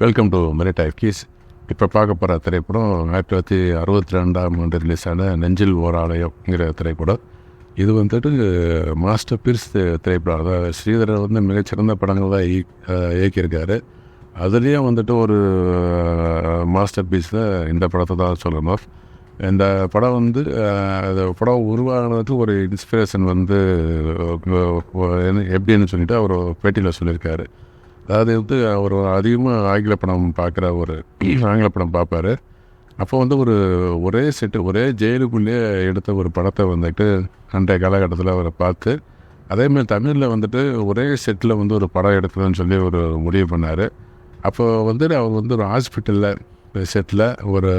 Welcome to merit keys இப்போ பார்க்க போகிற திரைப்படம் ஆயிரத்தி தொள்ளாயிரத்தி அறுபத்தி ரெண்டாம் ஆண்டு ரிலீஸ் ஆன நெஞ்சில் ஓர் ஆலயம்ங்கிற திரைப்படம். இது வந்துட்டு மாஸ்டர் பீஸ் திரைப்படம். அதாவது ஸ்ரீதரர் வந்து மிகச்சிறந்த படங்கள் தான் இயக்கியிருக்காரு. அதுலேயும் வந்துட்டு ஒரு மாஸ்டர் பீஸில் இந்த படத்தை தான் சொல்லணும். இந்த படம் வந்து அந்த படம் உருவானதுக்கு ஒரு இன்ஸ்பிரேஷன் வந்து என்ன- எப்படின்னு சொல்லிட்டு அவர் பேட்டியில் சொல்லியிருக்காரு. அதாவது வந்து அவர் அதிகமாக ஆங்கில படம் பார்க்குற ஒரு ஆங்கில படம் பார்ப்பாரு. அப்போ வந்து ஒரு ஒரே செட்டு ஒரே ஜெயிலுக்குள்ளேயே எடுத்த ஒரு படத்தை வந்துட்டு அன்றைய காலகட்டத்தில் அவரை பார்த்து அதேமாதிரி தமிழில் வந்துட்டு ஒரே செட்டில் வந்து ஒரு படம் எடுக்கணும்னு சொல்லி ஒரு முடிவு பண்ணார். அப்போ வந்துட்டு அவர் வந்து ஒரு ஹாஸ்பிட்டலில் செட்டில் ஒரு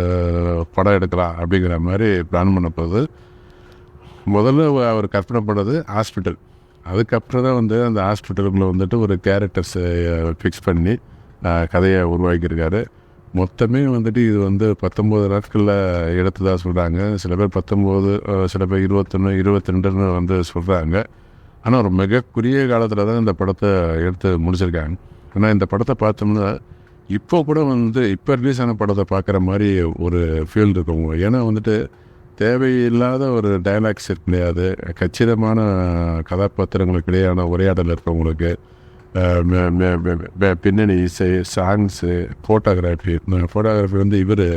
படம் எடுக்கலாம் அப்படிங்கிற மாதிரி பிளான் பண்ண போது முதல்ல அவர் கற்பனை பண்ணது ஹாஸ்பிட்டல் அதுக்கப்புறம் தான் வந்து அந்த ஹாஸ்பிட்டலுக்குள்ளே வந்துட்டு ஒரு கேரக்டர்ஸை ஃபிக்ஸ் பண்ணி கதையை உருவாக்கியிருக்காரு. மொத்தமே வந்துட்டு இது வந்து பத்தொம்போது நாட்களில் எடுத்ததாக சொல்கிறாங்க சில பேர் பத்தொம்போது சில பேர் இருபத்தொன்று இருபத்தி ரெண்டுன்னு வந்து சொல்கிறாங்க ஆனால் ஒரு மிக குறுகிய காலத்தில் தான் இந்த படத்தை எடுத்து முடிச்சிருக்காங்க. ஆனால் இந்த படத்தை பார்த்தோம்னா இப்போ கூட வந்து இப்போ ரிலீஸ் ஆன படத்தை பார்க்குற மாதிரி ஒரு ஃபீல் இருக்கும். ஏன்னா வந்துட்டு தேவையில்லாத ஒரு டைலாக்ஸ் இருக்கு கிடையாது. கச்சிதமான கதாபாத்திரங்களுக்கு இடையான உரையாடல் இருக்கவங்களுக்கு பின்னணி இசை சாங்ஸு ஃபோட்டோகிராஃபி ஃபோட்டோகிராஃபி வந்து இவர்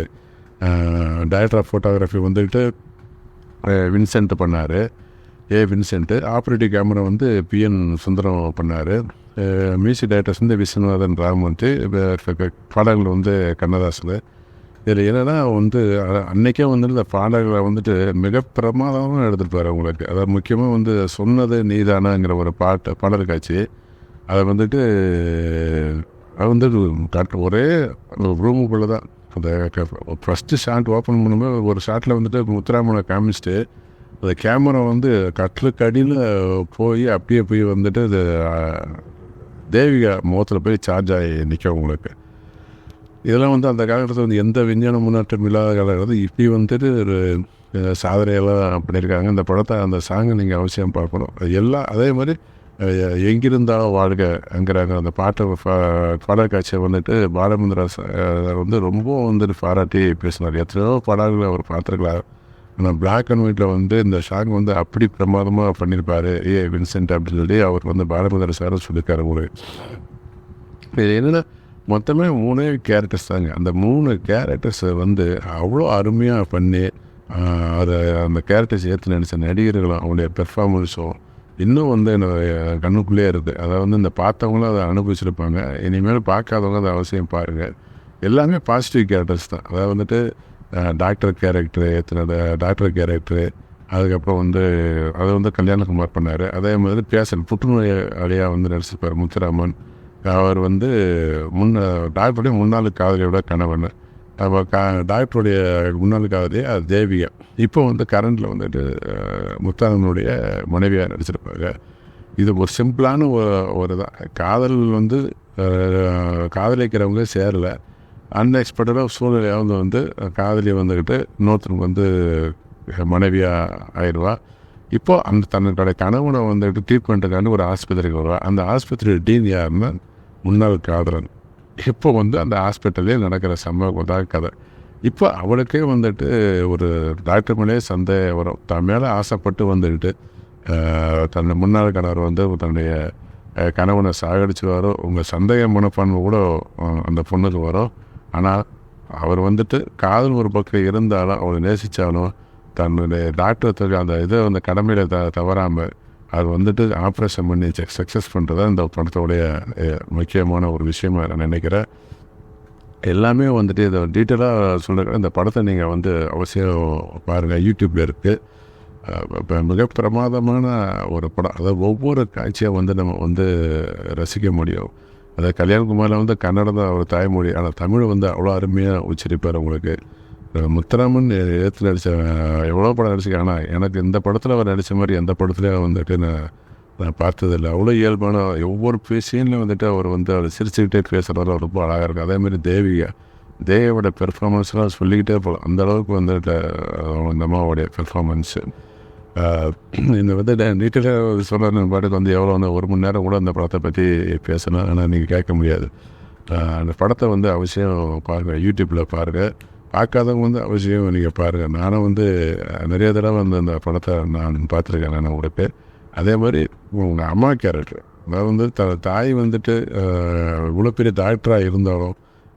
டைரக்டர் ஆஃப் ஃபோட்டோகிராஃபி வந்துட்டு வின்சென்ட் பண்ணார். ஏ வின்சென்ட்டு ஆப்ரேட்டிவ் கேமரா வந்து பிஎன் சுந்தரம் பண்ணார். மியூசிக் டைரக்டர்ஸ் வந்து விஸ்வநாதன் ராமன்ட்டு படங்கள் வந்து கண்ணதாசன். இதில் என்னென்னா வந்து அன்றைக்கே வந்து வந்துட்டு இந்த பாடல்களை வந்துட்டு மிக பிரமாதமாக எடுத்துருப்பாரு உங்களுக்கு அதாவது முக்கியமாக வந்து சொன்னது நீதானாங்கிற ஒரு பாட்டு பாடல் காட்சி. அதை வந்துட்டு அது வந்துட்டு கட் ஒரே ரூமுக்குள்ளே தான். அந்த ஃபஸ்ட்டு ஷாட் ஓப்பன் பண்ணும்போது ஒரு ஷாட்டில் வந்துட்டு முத்துராமனை காமிச்சிட்டு அந்த கேமரா வந்து கட்டிலுக்கு அடியில் போய் அப்படியே போய் வந்துட்டு அது தேவிகா முகத்தில் போய் சார்ஜ் ஆகி நிற்கும் உங்களுக்கு இதெல்லாம் வந்து அந்த காலகட்டத்தில் வந்து எந்த விஞ்ஞான முன்னேற்றம் இல்லாத காலகட்டத்தில் இப்படி வந்துட்டு ஒரு சாதனையெல்லாம் பண்ணியிருக்காங்க. இந்த படத்தை அந்த சாங்கை நீங்கள் அவசியம் பார்க்கணும். எல்லாம் அதே மாதிரி எங்கிருந்தாலும் எங்கிருந்தாலும் வாழ்கங்கிறாங்க அந்த பாட்டை பா- பாடல் காட்சியை வந்துட்டு பாலமுந்திரா வந்து ரொம்ப வந்துட்டு பாராட்டி பேசினார். எத்தனையோ பாடல்களை அவர் பார்த்துருக்கலாம். ஆனால் பிளாக் அண்ட் ஒயிட்டில் வந்து இந்த சாங் வந்து அப்படி பிரமாதமாக பண்ணியிருப்பார். ஏ வின்சென்ட் அப்படின்னு சொல்லி அவர் வந்து பாலமுந்திர சார் சொல்லியிருக்காரு ஒரு. இது என்னென்னா மொத்தமே மூணே கேரக்டர்ஸ் தாங்க. அந்த மூணு கேரக்டர்ஸை வந்து அவ்வளோ அருமையாக பண்ணி அதை அந்த கேரக்டர்ஸ் ஏற்று நடித்த நடிகர்களும் அவங்களுடைய பெர்ஃபார்மன்ஸும் இன்னும் வந்து என்னோட கண்ணுக்குள்ளேயே இருக்குது அதை வந்து இந்த பார்த்தவங்களும் அதை அனுபவிச்சிருப்பாங்க. இனிமேல் பார்க்காதவங்க அதை அவசியம் பாருங்கள் எல்லாமே பாசிட்டிவ் கேரக்டர்ஸ் தான். அதாவது வந்துட்டு டாக்டர் கேரக்டரு ஏற்றினது டாக்டர் கேரக்டரு அதுக்கப்புறம் வந்து அதை வந்து கல்யாணகுமார் பண்ணார். அதே மாதிரி பேசன் புற்றுநோய் அழியாக வந்து நடிச்சிருப்பார் முத்துராமன். அவர் வந்து முன்ன டாக்டருடைய முன்னாள் காதலியோட கணவன். அப்போ கா டாக்டருடைய முன்னாள் காதலி அது தேவியா இப்போ வந்து கரண்டில் வந்துட்டு முத்தானனுடைய மனைவியாக நடிச்சிருப்பாங்க. இது ஒரு சிம்பிளான ஒரு ஒரு தான் காதல் வந்து காதலிக்கிறவங்க சேரல. அன்எக்ஸ்பெக்டடாக சூழ்நிலையாக வந்து காதலி வந்துக்கிட்டு இன்னொருத்தருக்கு வந்து மனைவியாக ஆயிடுவா. இப்போது அந்த தன்னுடைய கணவனை வந்துட்டு ட்ரீட்மெண்ட்டுக்காண்டி ஒரு ஆஸ்பத்திரிக்கு வருவா. அந்த ஆஸ்பத்திரி டீன் யாருன்னா முன்னாள் காதலன். இப்போ வந்து அந்த ஹாஸ்பிட்டல்லே நடக்கிற சம்பவம் தான் கதை. இப்போ அவளுக்கே வந்துட்டு ஒரு டாக்டர் மேலே சந்தேகம் வரும். தன் மேலே ஆசைப்பட்டு வந்துக்கிட்டு தன்னுடைய முன்னாள் கணவர் வந்து தன்னுடைய கணவனை கணவனை சாகடிச்சுவாரோ உங்கள் சந்தேக மனப்பான்மை கூட அந்த பொண்ணுக்கு வரும். ஆனால் அவர் வந்துட்டு காதல் ஒரு பக்கம் இருந்தாலும் அவளை நேசித்தாலும் தன்னுடைய டாக்டர் அந்த இதை அந்த கடமையில் த தவறாமல் அது வந்துட்டு ஆப்ரேஷன் பண்ணி சக்ஸஸ் பண்ணுறது தான் இந்த படத்தோடைய முக்கியமான ஒரு விஷயமாக நான் நினைக்கிறேன். எல்லாமே வந்துட்டு இதை டீட்டெயிலாக சொல்லுற இந்த படத்தை நீங்கள் வந்து அவசியம் பாருங்கள் யூடியூப்பில் இருக்குது இப்போ மிக பிரமாதமான ஒரு படம். அதாவது ஒவ்வொரு காட்சியாக வந்து நம்ம வந்து ரசிக்க முடியும். அதாவது கல்யாண்குமாரில் வந்து கன்னடம் தான் அவர் தாய்மொழி ஆனால் தமிழ் வந்து அவ்வளோ அருமையாக உச்சரிப்பார் உங்களுக்கு. முத்தராமன் ஏற்று நடித்த எவ்வளோ படம் நடிச்சிருக்கேன் ஆனால் எனக்கு இந்த படத்தில் அவர் நடித்த மாதிரி எந்த படத்துலையும் வந்துட்டு நான் நான் பார்த்ததில்ல. அவ்வளோ இயல்பான ஒவ்வொரு சீனில் வந்துட்டு அவர் வந்து அவர் சிரிச்சுக்கிட்டே பேசுகிறதால ரொம்ப அழகாக இருக்கும் அதேமாதிரி தேவிகா. தேவியோட பெர்ஃபார்மன்ஸ்லாம் சொல்லிக்கிட்டே போகலாம். அந்த அளவுக்கு வந்துட்டு அந்த இந்த அம்மாவோடைய பெர்ஃபார்மன்ஸு இந்த வந்து டீட்டெயிலாக சொன்ன பாட்டுக்கு வந்து எவ்வளோ வந்து ஒரு மணி நேரம் கூட அந்த படத்தை பற்றி பேசணும் ஆனால் நீங்கள் கேட்க முடியாது. அந்த படத்தை வந்து அவசியம் பாருங்கள் யூடியூப்பில் பாருங்கள் பார்க்காதவங்க வந்து அவசியம். நீங்கள் பாருங்கள் நானும் வந்து நிறைய தடவை வந்து அந்த படத்தை நான் பார்த்துருக்கேன் நான் உங்களுக்கு அதே மாதிரி உங்கள் அம்மா கேரக்டர் அதாவது வந்து த தாய் வந்துட்டு இவ்வளோ பெரிய டாக்டராக இருந்தாலும்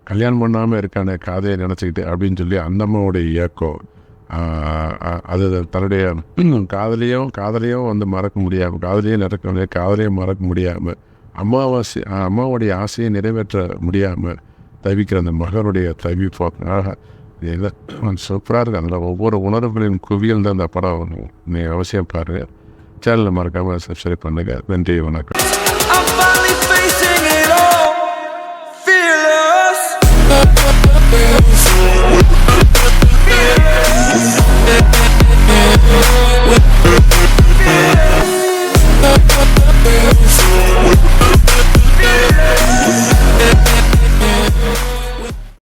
கல்யாணம் பண்ணாமல் இருக்கானே காதையை நினச்சிக்கிட்டு அப்படின்னு சொல்லி அந்த அம்மாவோடைய இயக்கம் அது தன்னுடைய காதலையும் காதலையும் வந்து மறக்க முடியாமல் காதலையும் நடக்க முடியாது காதலையும் மறக்க முடியாமல் அம்மாவாசை அம்மாவுடைய ஆசையை நிறைவேற்ற முடியாமல் தவிக்கிற அந்த மகனுடைய தவிப்பு ஆக சூப்பராக இருக்குது அதில் ஒவ்வொரு உணர்வுகளின் குவியல் தான் அந்த படம். நீ அவசியம் பாருங்கள் சேனல் மறக்காமல் சப்ஸ்கிரைப் பண்ணுங்கள் நன்றி வணக்கம்.